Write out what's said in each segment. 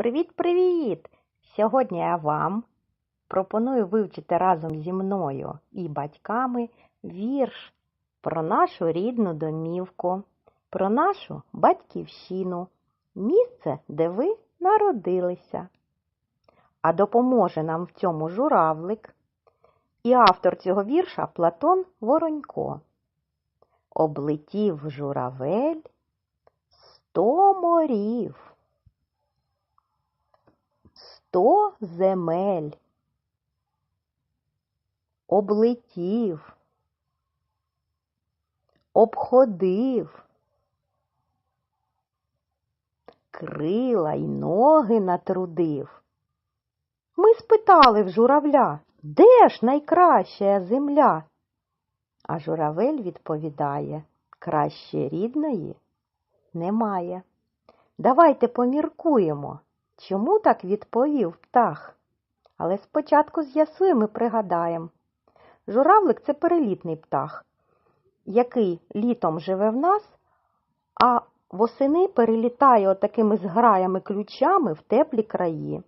Привіт-привіт! Сьогодні я вам пропоную вивчити разом зі мною і батьками вірш про нашу рідну домівку, про нашу батьківщину, місце, де ви народилися. А допоможе нам в цьому журавлик і автор цього вірша Платон Воронько. Облетів журавель сто морів сто земель. Облетів, обходив, крила й ноги натрудив. Ми спитали в журавля, де ж найкраща земля? А журавель відповідає, краще рідної немає. Давайте поміркуємо. Чому так відповів птах? Але спочатку з'ясуємо і пригадаємо. Журавлик це перелітний птах, який літом живе в нас, а восени перелітає отакими зграями ключами в теплі краї.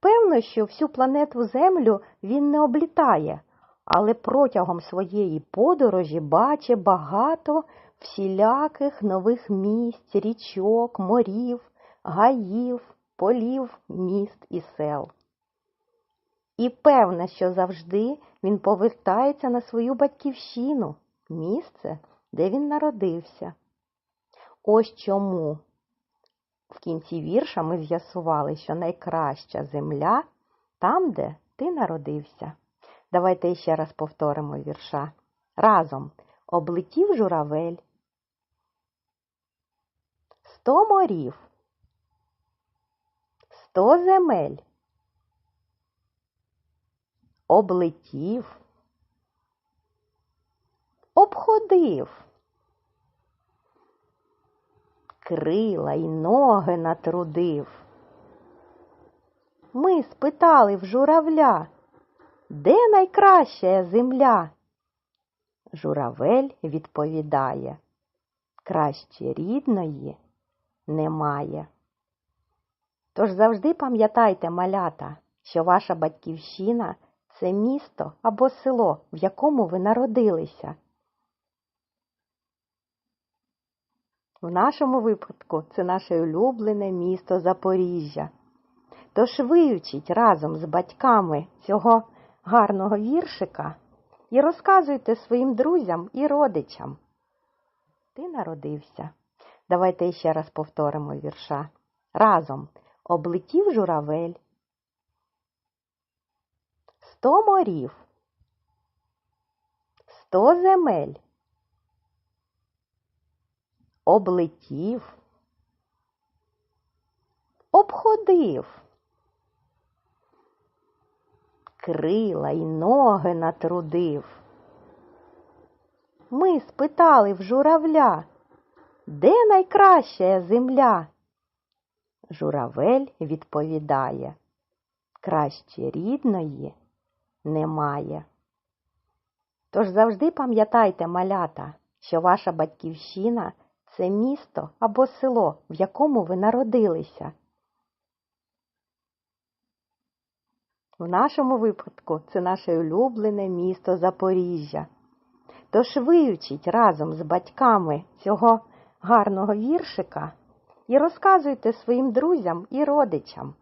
Певно, що всю планету Землю він не облітає, але протягом своєї подорожі бачить багато всіляких нових місць, річок, морів, гаїв полів, міст і сел. І певне, що завжди він повертається на свою батьківщину, місце, де він народився. Ось чому в кінці вірша ми з'ясували, що найкраща земля там, де ти народився. Давайте ще раз повторимо вірша. Разом облетів журавель, сто морів сто земель. Облетів, обходив, крила й ноги натрудив. Ми спитали в журавля, де найкраща земля? Журавель відповідає, краще рідної немає. Тож завжди пам'ятайте, малята, що ваша батьківщина це місто або село, в якому ви народилися. В нашому випадку це наше улюблене місто Запоріжжя. Тож вивчіть разом з батьками цього гарного віршика і розказуйте своїм друзям і родичам. Ти народився. Давайте ще раз повторимо вірша. Разом облетів журавель. Сто морів, сто земель. Облетів, обходив, крила й ноги натрудив. Ми спитали в журавля, де найкраща земля? Журавель відповідає, краще рідної немає. Тож завжди пам'ятайте, малята, що ваша батьківщина це місто або село, в якому ви народилися. В нашому випадку це наше улюблене місто Запоріжжя. Тож вивчіть разом з батьками цього гарного віршика і розказуйте своїм друзям і родичам.